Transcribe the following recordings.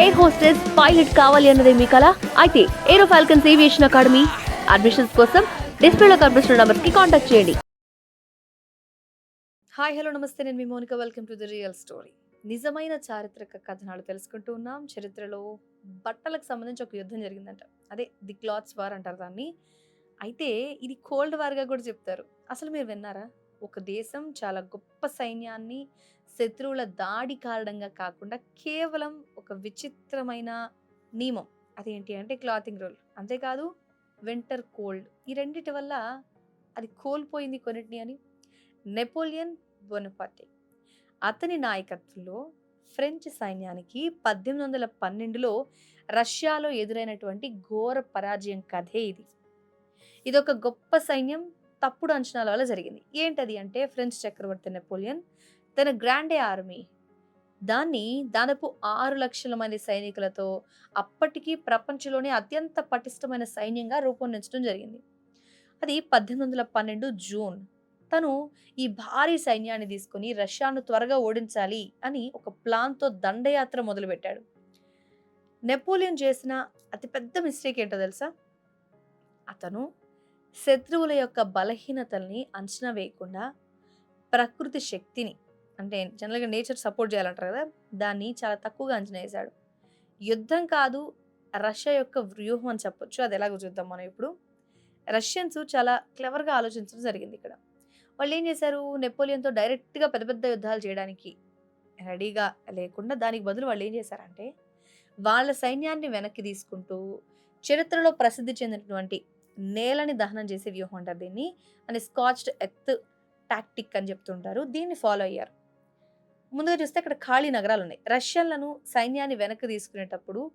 Air hostess pilot కావాలి అన్నదే మీ కళ అయితే aero falcons aviation academy admissions కోసం డిస్ప్లేలో కనిపిస్తున్న నంబర్స్కి కాంటాక్ట్ చేయండి. హాయ్ హలో నమస్తే. నేను మీ Monika. Welcome to the real story నిజమైన చారిత్రక కథనాలు తెలుసుకుంటూ ఉన్నాం. చరిత్రలో బట్టలకు సంబంధించి ఒక యుద్ధం జరిగిందంట. అదే ది క్లాత్స్ వార్ అంటారు దాన్ని. అయితే ఇది కోల్డ్ వార్గా కూడా చెప్తారు. అసలు మీరు విన్నారా? ఒక దేశం చాలా గొప్ప సైన్యాన్ని శత్రువుల దాడి కారణంగా కాకుండా కేవలం ఒక విచిత్రమైన నియమం. అదేంటి అంటే క్లాతింగ్ రోల్. అంతేకాదు వింటర్ కోల్డ్. ఈ రెండిటి వల్ల అది కోల్పోయింది కొన్నిటిని అని నెపోలియన్ బొనపార్టే. అతని నాయకత్వంలో ఫ్రెంచ్ సైన్యానికి పద్దెనిమిది వందల పన్నెండులో రష్యాలో ఎదురైనటువంటి ఘోర పరాజయం కథే ఇది. ఇదొక గొప్ప సైన్యం తప్పుడు అంచనాల వల్ల జరిగింది. ఏంటది అంటే ఫ్రెంచ్ చక్రవర్తి నెపోలియన్ తన గ్రాండే ఆర్మీ. దాన్ని దాదాపు ఆరు లక్షల మంది సైనికులతో అప్పటికి ప్రపంచంలోనే అత్యంత పటిష్టమైన సైన్యంగా రూపొందించడం జరిగింది. అది పద్దెనిమిది వందల పన్నెండు జూన్. తను ఈ భారీ సైన్యాన్ని తీసుకొని రష్యాను త్వరగా ఓడించాలి అని ఒక ప్లాన్తో దండయాత్ర మొదలుపెట్టాడు. నెపోలియన్ చేసిన అతిపెద్ద మిస్టేక్ ఏంటో తెలుసా? అతను శత్రువుల యొక్క బలహీనతల్ని అంచనా వేయకుండా ప్రకృతి శక్తిని అంటే జనరల్గా నేచర్ సపోర్ట్ చేయాలంటారు కదా దాన్ని చాలా తక్కువగా అంచనా వేశాడు. యుద్ధం కాదు రష్యా యొక్క వ్యూహం అని చెప్పొచ్చు. అది ఎలాగో చూద్దాం మనం ఇప్పుడు. రష్యన్స్ చాలా క్లవర్గా ఆలోచించడం జరిగింది ఇక్కడ. వాళ్ళు ఏం చేశారు? నెపోలియన్తో డైరెక్ట్గా పెద్ద పెద్ద యుద్ధాలు చేయడానికి రెడీగా లేకుండా దానికి బదులు వాళ్ళు ఏం చేశారంటే వాళ్ళ సైన్యాన్ని వెనక్కి తీసుకుంటూ చరిత్రలో ప్రసిద్ధి చెందినటువంటి నేలని దహనం చేసే వ్యూహం అంటారు దీన్ని. అని స్కాచ్డ్ ఎత్ టాక్టిక్ అని చెప్తుంటారు. దీన్ని ఫాలో అయ్యారు. ముందుగా చూస్తే అక్కడ ఖాళీ నగరాలు ఉన్నాయి. రష్యన్లను సైన్యాన్ని వెనక్కి తీసుకునేటప్పుడు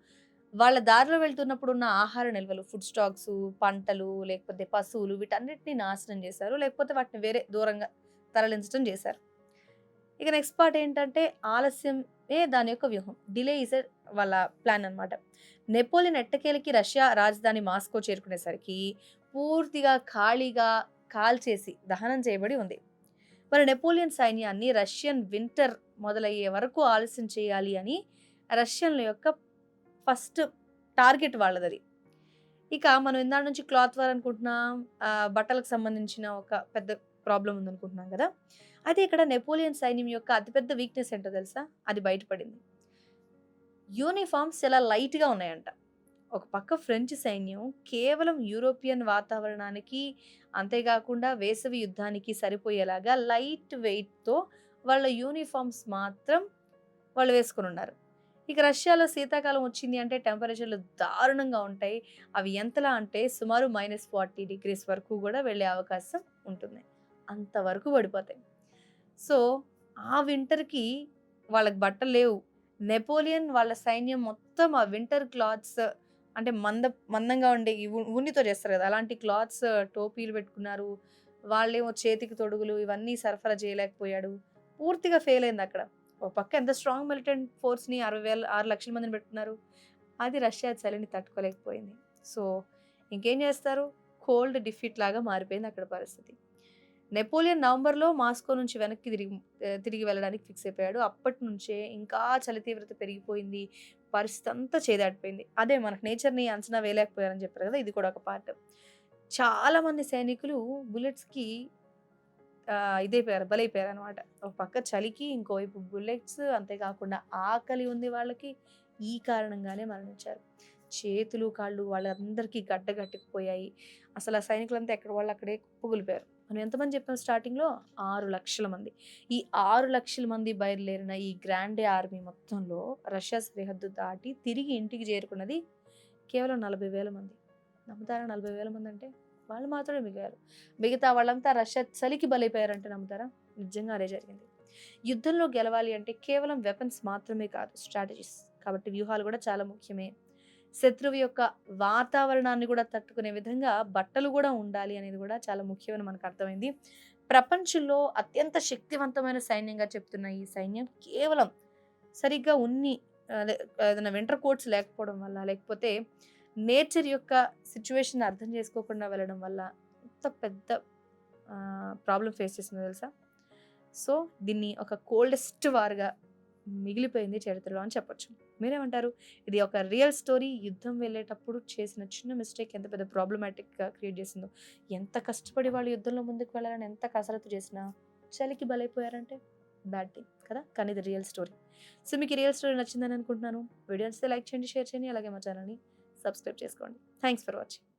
వాళ్ళ దారిలో వెళ్తున్నప్పుడు ఉన్న ఆహార నిల్వలు ఫుడ్ స్టాక్స్ పంటలు లేకపోతే పశువులు వీటన్నిటిని నాశనం చేశారు. లేకపోతే వాటిని వేరే దూరంగా తరలించడం చేశారు. ఇక నెక్స్ట్ పార్ట్ ఏంటంటే ఆలస్యం ఏ దాని యొక్క వ్యూహం? డిలే ఇస్ వాళ్ళ ప్లాన్ అనమాట నెపోలియన్ ఎట్టకేలకి రష్యా రాజధాని మాస్కో చేరుకునేసరికి పూర్తిగా ఖాళీగా కాల్చేసి దహనం చేయబడి ఉంది. మరి నెపోలియన్ సైన్యాన్ని రష్యన్ వింటర్ మొదలయ్యే వరకు ఆలస్యం చేయాలి అని రష్యన్ల యొక్క ఫస్ట్ టార్గెట్ వాళ్ళది ఇక మనం ఇందాక నుంచి క్లాత్ వార్ అనుకుంటున్నాం. బట్టలకు సంబంధించిన ఒక పెద్ద ప్రాబ్లం ఉందనుకుంటున్నాం కదా. అయితే ఇక్కడ నెపోలియన్ సైన్యం యొక్క అతిపెద్ద వీక్నెస్ ఏంటో తెలుసా? అది బయటపడింది. యూనిఫామ్స్ చాలా లైట్గా ఉన్నాయంట. ఒక పక్క ఫ్రెంచ్ సైన్యం కేవలం యూరోపియన్ వాతావరణానికి అంతేకాకుండా వేసవి యుద్ధానికి సరిపోయేలాగా లైట్ వెయిట్తో వాళ్ళ యూనిఫామ్స్ మాత్రం వాళ్ళు వేసుకుని ఉన్నారు. ఇక రష్యాలో శీతాకాలం వచ్చింది అంటే టెంపరేచర్లు దారుణంగా ఉంటాయి. అవి ఎంతలా అంటే సుమారు మైనస్ ఫార్టీ డిగ్రీస్ వరకు కూడా వెళ్ళే అవకాశం ఉంటుంది. అంతవరకు పడిపోతాయి. సో ఆ వింటర్కి వాళ్ళకి బట్టలు లేవు. నెపోలియన్ వాళ్ళ సైన్యం మొత్తం ఆ వింటర్ క్లాత్స్ అంటే మంద మందంగా ఉండే ఉన్నితో చేస్తారు కదా అలాంటి క్లాత్స్ టోపీలు పెట్టుకున్నారు. వాళ్ళేమో చేతికి తొడుగులు ఇవన్నీ సరఫరా చేయలేకపోయాడు. పూర్తిగా ఫెయిల్ అయింది అక్కడ. ఒక పక్క ఎంత స్ట్రాంగ్ మిలిటెంట్ ఫోర్స్ని అరవై వేల ఆరు లక్షల మందిని పెట్టుకున్నారు. అది రష్యా చలిని తట్టుకోలేకపోయింది. సో ఇంకేం చేస్తారు? కోల్డ్ డిఫీట్ లాగా మారిపోయింది అక్కడ పరిస్థితి. నెపోలియన్ నవంబర్లో మాస్కో నుంచి వెనక్కి తిరిగి తిరిగి వెళ్ళడానికి ఫిక్స్ అయిపోయాడు. అప్పటి నుంచే ఇంకా చలి తీవ్రత పెరిగిపోయింది. పరిస్థితి అంతా చేదాటిపోయింది అదే మనకు నేచర్ని అంచనా వేయలేకపోయారని చెప్పారు కదా ఇది కూడా ఒక పార్ట్. చాలామంది సైనికులు బుల్లెట్స్కి ఇదైపోయారు బలైపోయారు అనమాట ఒక పక్క చలికి ఇంకోవైపు బుల్లెట్స్ అంతేకాకుండా ఆకలి ఉంది వాళ్ళకి. ఈ కారణంగానే మరణించారు. చేతులు కాళ్ళు వాళ్ళందరికీ గడ్డగట్టుకుపోయాయి అసలు ఆ సైనికులంతా ఎక్కడ వాళ్ళు అక్కడే కుప్పగొలిపారు. మనం ఎంతమంది చెప్పాం స్టార్టింగ్లో? ఆరు లక్షల మంది. ఈ ఆరు లక్షల మంది బయలుదేరిన ఈ గ్రాండే ఆర్మీ మొత్తంలో రష్యా సరిహద్దు దాటి తిరిగి ఇంటికి చేరుకున్నది కేవలం నలభై వేల మంది. నమ్ముతారా నలభై వేల మంది అంటే? వాళ్ళు మాత్రమే మిగిలారు. మిగతా వాళ్ళంతా రష్యా చలికి బలైపోయారంటే నమ్ముతారా? నిజంగా అదే జరిగింది. యుద్ధంలో గెలవాలి అంటే కేవలం వెపన్స్ మాత్రమే కాదు స్ట్రాటజీస్ కాబట్టి వ్యూహాలు కూడా చాలా ముఖ్యమే. శత్రువు యొక్క వాతావరణాన్ని కూడా తట్టుకునే విధంగా బట్టలు కూడా ఉండాలి అనేది కూడా చాలా ముఖ్యమని మనకు అర్థమైంది. ప్రపంచంలో అత్యంత శక్తివంతమైన సైన్యంగా చెప్తున్న ఈ సైన్యం కేవలం సరిగ్గా ఉన్ని ఏదైనా వింటర్ కోట్స్ లేకపోవడం వల్ల లేకపోతే నేచర్ యొక్క సిచ్యువేషన్ అర్థం చేసుకోకుండా వెళ్ళడం వల్ల ఎంత పెద్ద ప్రాబ్లం ఫేస్ చేస్తుందో తెలుసా? సో దీన్ని ఒక కోల్డెస్ట్ వార్గా మిగిలిపోయింది చరిత్రలో అని చెప్పొచ్చు. మీరేమంటారు? ఇది ఒక రియల్ స్టోరీ యుద్ధం వెళ్ళేటప్పుడు చేసిన చిన్న మిస్టేక్ ఎంత పెద్ద ప్రాబ్లమాటిక్‌గా క్రియేట్ చేసిందో. ఎంత కష్టపడి వాళ్ళు యుద్ధంలో ముందుకు వెళ్ళాలని ఎంత కసరత్తు చేసినా చలికి బలైపోయారంటే బ్యాడ్ థింగ్ కదా! కానీ ఇది రియల్ స్టోరీ. సో, మీకు రియల్ స్టోరీ నచ్చిందని అనుకుంటున్నాను. వీడియో నచ్చితే లైక్ చేయండి, షేర్ చేయండి. అలాగే మా ఛానల్ని సబ్స్క్రైబ్ చేసుకోండి. Thanks for watching.